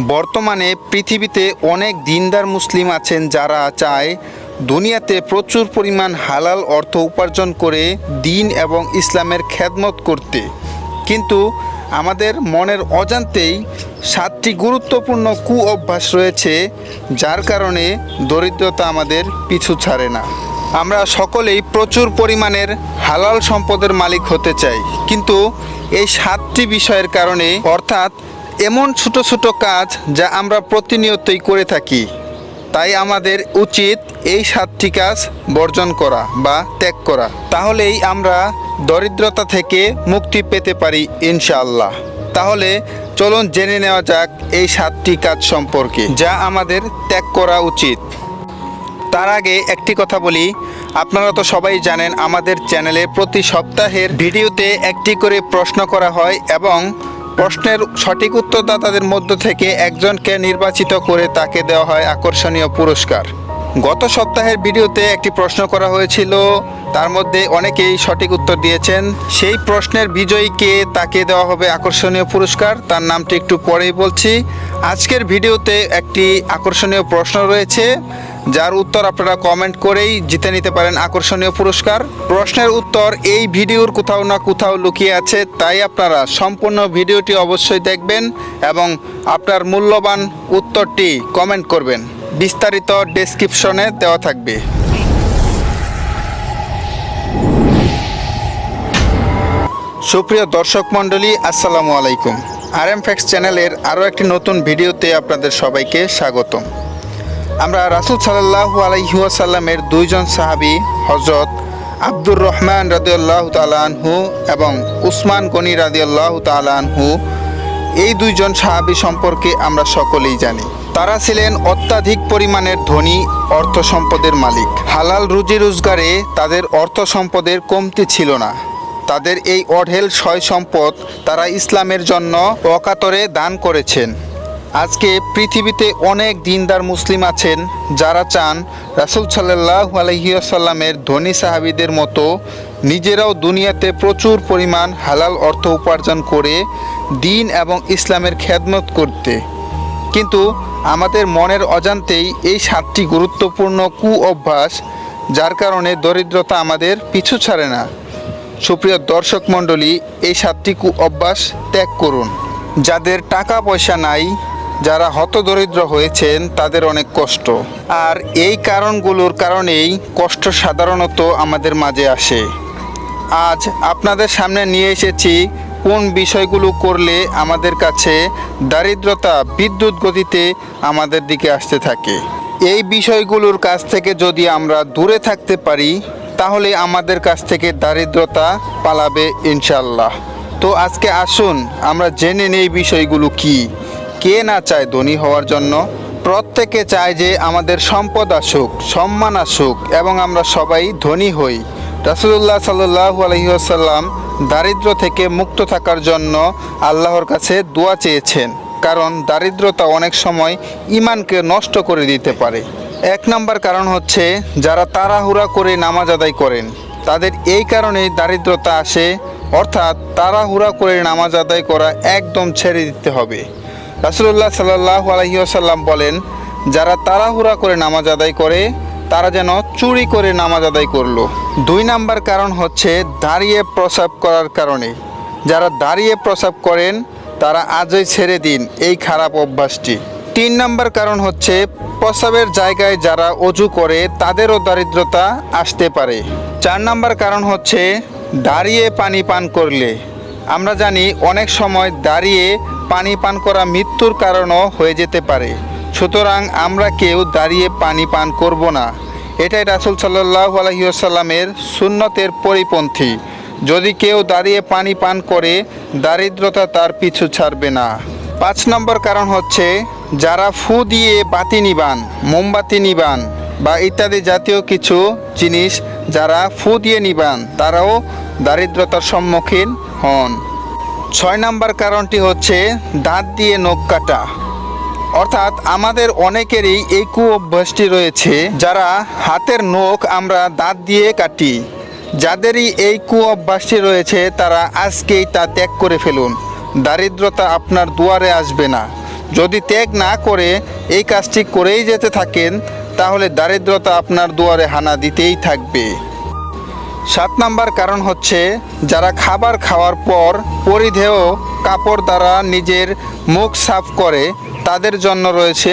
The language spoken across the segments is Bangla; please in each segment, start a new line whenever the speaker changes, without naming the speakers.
বর্তমানে পৃথিবীতে অনেক দিনদার মুসলিম আছেন যারা চায় দুনিয়াতে প্রচুর পরিমাণ হালাল অর্থ উপার্জন করে দিন এবং ইসলামের খেদমত করতে। কিন্তু আমাদের মনের অজান্তেই সাতটি গুরুত্বপূর্ণ কু অভ্যাস রয়েছে, যার কারণে দরিদ্রতা আমাদের পিছু ছাড়ে না। আমরা সকলেই প্রচুর পরিমাণের হালাল সম্পদের মালিক হতে চাই। কিন্তু এই সাতটি বিষয়ের কারণে অর্থাৎ এমন ছোট ছোট কাজ যা আমরা প্রতিনিয়তই করে থাকি। তাই আমাদের উচিত এই সাতটি কাজ বর্জন করা বা ত্যাগ করা। তাহলেই আমরা দরিদ্রতা থেকে মুক্তি পেতে পারি ইনশাআল্লাহ। তাহলে চলুন জেনে নেওয়া যাক এই সাতটি কাজ সম্পর্কে, যা আমাদের ত্যাগ করা উচিত। তার আগে একটি কথা বলি। আপনারা তো সবাই জানেন আমাদের চ্যানেলে প্রতি সপ্তাহের ভিডিওতে একটি করে প্রশ্ন করা হয় এবং প্রশ্নের সঠিক উত্তরদাতাদের মধ্য থেকে একজনকে নির্বাচিত করে তাকে দেওয়া হয় আকর্ষণীয় পুরস্কার। গত সপ্তাহের ভিডিওতে একটি প্রশ্ন করা হয়েছিল, তার মধ্যে অনেকেই সঠিক উত্তর দিয়েছেন। সেই প্রশ্নের বিজয়ীকে তাকে দেওয়া হবে আকর্ষণীয় পুরস্কার, তার নামটি একটু পরেই বলছি। আজকের ভিডিওতে একটি আকর্ষণীয় প্রশ্ন রয়েছে যার উত্তর আপনারা কমেন্ট করেই জিতে নিতে পারেন আকর্ষণীয় পুরস্কার। প্রশ্নের উত্তর এই ভিডিওর কোথাও না কোথাও লুকিয়ে আছে, তাই আপনারা সম্পূর্ণ ভিডিওটি অবশ্যই দেখবেন এবং আপনার মূল্যবান উত্তরটি কমেন্ট করবেন। বিস্তারিত ডেসক্রিপশনে দেওয়া থাকবে। সুপ্রিয় দর্শক মণ্ডলী, আসসালামু আলাইকুম। আর এম ফ্যাক্স চ্যানেলের আরও একটি নতুন ভিডিওতে আপনাদের সবাইকে স্বাগতম। আমরা রাসুল সাল্লাহু আলাইহুয়াসাল্লামের দুইজন সাহাবি হজরত আব্দুর রহমান রাদিউল্লাহ তালানহু এবং উসমান গনি রাদিউল্লাহ তালানহু এই দুইজন সাহাবি সম্পর্কে আমরা সকলেই জানি। তারা ছিলেন অত্যাধিক পরিমাণের ধনী, অর্থ সম্পদের মালিক। হালাল রুজি রোজগারে তাদের অর্থ সম্পদের কমতি ছিল না। তাদের এই অঢেল সয় সম্পদ তারা ইসলামের জন্য অকাতরে দান করেছেন। আজকে পৃথিবীতে অনেক দিনদার মুসলিম আছেন যারা চান রাসুল সাল্লাহ আলহিউসাল্লামের ধনী সাহাবিদের মতো নিজেরাও দুনিয়াতে প্রচুর পরিমাণ হালাল অর্থ উপার্জন করে দিন এবং ইসলামের খেদমত করতে। কিন্তু আমাদের মনের অজান্তেই এই সাতটি গুরুত্বপূর্ণ কু অভ্যাস যার কারণে দরিদ্রতা আমাদের পিছু ছাড়ে না। সুপ্রিয় দর্শক মণ্ডলী, এই সাতটি কু অভ্যাস ত্যাগ করুন। যাদের টাকা পয়সা নাই যারা হতদরিদ্র হয়েছেন, তাদের অনেক কষ্ট। আর এই কারণগুলোর কারণেই কষ্ট সাধারণত আমাদের মাঝে আসে। আজ আপনাদের সামনে নিয়ে এসেছি কোন বিষয়গুলো করলে আমাদের কাছে দারিদ্রতা বিদ্যুৎ গতিতে আমাদের দিকে আসতে থাকে। এই বিষয়গুলোর কাছ থেকে যদি আমরা দূরে থাকতে পারি, তাহলে আমাদের কাছ থেকে দারিদ্রতা পালাবে ইনশাল্লাহ তো আজকে আসুন, আমরা জেনে নেই বিষয়গুলো কি। কে না চায় ধনী হওয়ার জন্য? প্রত্যেকে চায় যে আমাদের সম্পদ আসুক, সম্মান আসুক এবং আমরা সবাই ধনী হই। রাসুলুল্লাহ সাল্লু আলহিহাসাল্লাম দারিদ্র থেকে মুক্ত থাকার জন্য আল্লাহর কাছে দোয়া চেয়েছেন, কারণ দারিদ্রতা অনেক সময় ইমানকে নষ্ট করে দিতে পারে। এক নম্বর কারণ হচ্ছে যারা তাড়াহুড়া করে নামাজ আদায় করেন, তাদের এই কারণেই দারিদ্রতা আসে, অর্থাৎ তাড়াহুড়া করে নামাজ আদায় করা একদম ছেড়ে দিতে হবে। রাসুলুল্লাহ সাল্লাহ আলহিহাসাল্লাম বলেন, যারা তাড়াহুড়া করে নামাজ আদায় করে, তারা যেন চুরি করে নামাজ আদায় করল। দুই নাম্বার কারণ হচ্ছে দাঁড়িয়ে প্রসাব করার কারণে। যারা দাঁড়িয়ে প্রসাব করেন, তারা আজই ছেড়ে দিন এই খারাপ অভ্যাসটি। তিন নাম্বার কারণ হচ্ছে প্রসাবের জায়গায় যারা অজু করে, তাদেরও দারিদ্রতা আসতে পারে। চার নাম্বার কারণ হচ্ছে দাঁড়িয়ে পানি পান করলে। আমরা জানি অনেক সময় দাঁড়িয়ে পানি পান করা মৃত্যুর কারণও হয়ে যেতে পারে। সুতরাং আমরা কেউ দাঁড়িয়ে পানি পান করব না। এটাই রাসুল সাল্লাহ আলহিউসাল্লামের সুন্নতের পরিপন্থী। যদি কেউ দাঁড়িয়ে পানি পান করে, দারিদ্রতা তার পিছু ছাড়বে না। পাঁচ নম্বর কারণ হচ্ছে, যারা ফু দিয়ে বাতি নিবান, মোমবাতি নিবান, বা ইত্যাদি জাতীয় কিছু জিনিস যারা ফু দিয়ে নিবান, তারাও দারিদ্রতার সম্মুখীন হন। ছয় নম্বর কারণটি হচ্ছে দাঁত দিয়ে নখ কাটা। অর্থাৎ আমাদের অনেকেরই এই কু অভ্যাসটি রয়েছে, যারা হাতের নখ আমরা দাঁত দিয়ে কাটি। যাদেরই এই কু অভ্যাসটি রয়েছে, তারা আজকেই তা ত্যাগ করে ফেলুন। দারিদ্রতা আপনার দুয়ারে আসবে না। যদি ত্যাগ না করে এই কাজটি করেই যেতে থাকেন, তাহলে দারিদ্রতা আপনার দুয়ারে হানা দিতেই থাকবে। সাত নাম্বার কারণ হচ্ছে যারা খাবার খাওয়ার পর পরিধেয় কাপড় দ্বারা নিজের মুখ সাফ করে, তাদের জন্য রয়েছে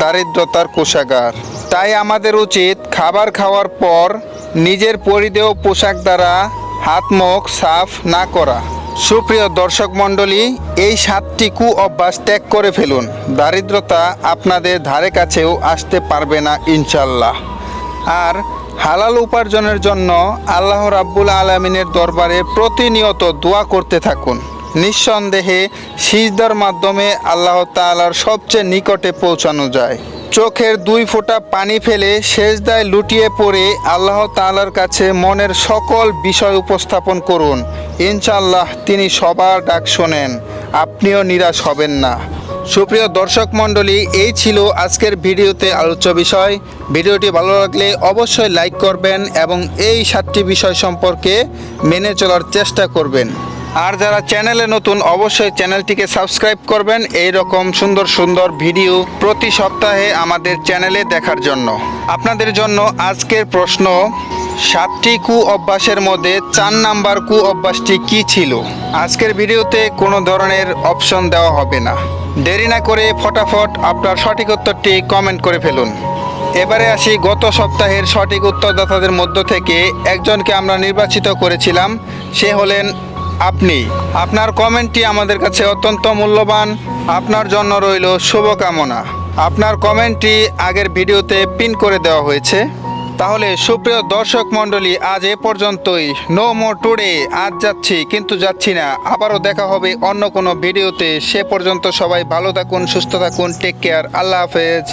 দারিদ্রতার কোষাগার। তাই আমাদের উচিত খাবার খাওয়ার পর নিজের পরিধেয় পোশাক দ্বারা হাত মুখ সাফ না করা। সুপ্রিয় দর্শক মণ্ডলী, এই সাতটি কু অভ্যাস ত্যাগ করে ফেলুন। দারিদ্রতা আপনাদের ধারে কাছেও আসতে পারবে না, ইনশাল্লাহ। আর হালাল উপার্জনের জন্য আল্লাহ রাব্বুল আলমিনের দরবারে প্রতিনিয়ত দোয়া করতে থাকুন। নিঃসন্দেহে সিজদার মাধ্যমে আল্লাহ তাআলার সবচেয়ে নিকটে পৌঁছানো যায়। চোখের দুই ফোঁটা পানি ফেলে সেজদায় লুটিয়ে পড়ে আল্লাহ তাআলার কাছে মনের সকল বিষয় উপস্থাপন করুন। ইনশাল্লাহ তিনি সবার ডাক শোনেন। আপনিও নিরাশ হবেন না। সুপ্রিয় দর্শক মণ্ডলী, এই ছিল আজকের ভিডিওতে আলোচ্য বিষয়। ভিডিওটি ভালো লাগলে অবশ্যই লাইক করবেন এবং এই সাতটি বিষয় সম্পর্কে মেনে চলার চেষ্টা করবেন। আর যারা চ্যানেলে নতুন, অবশ্যই চ্যানেলটিকে সাবস্ক্রাইব করবেন এই রকম সুন্দর সুন্দর ভিডিও প্রতি সপ্তাহে আমাদের চ্যানেলে দেখার জন্য। আপনাদের জন্য আজকের প্রশ্ন, সাতটি কু অভ্যাসের মধ্যে চার নাম্বার কু অভ্যাসটি কি ছিল? আজকের ভিডিওতে কোনো ধরনের অপশন দেওয়া হবে না। দেরি না করে ফটাফট আপনার সঠিক উত্তরটি কমেন্ট করে ফেলুন। এবারে আসি গত সপ্তাহের সঠিক উত্তরদাতাদের মধ্য থেকে একজনকে আমরা নির্বাচিত করেছিলাম। সে হলেন আপনি। আপনার কমেন্টটি আমাদের কাছে অত্যন্ত মূল্যবান। আপনার জন্য রইল শুভকামনা। আপনার কমেন্টটি আগের ভিডিওতে পিন করে দেওয়া হয়েছে। তাহলে সুপ্রিয় দর্শক মণ্ডলী, আজ এ পর্যন্তই। নো মোর টুডে আজ যাচ্ছি, কিন্তু যাচ্ছি না। আবারও দেখা হবে অন্য কোনো ভিডিওতে। সে পর্যন্ত সবাই ভালো থাকুন, সুস্থ থাকুন টেক কেয়ার আল্লাহ হাফেজ।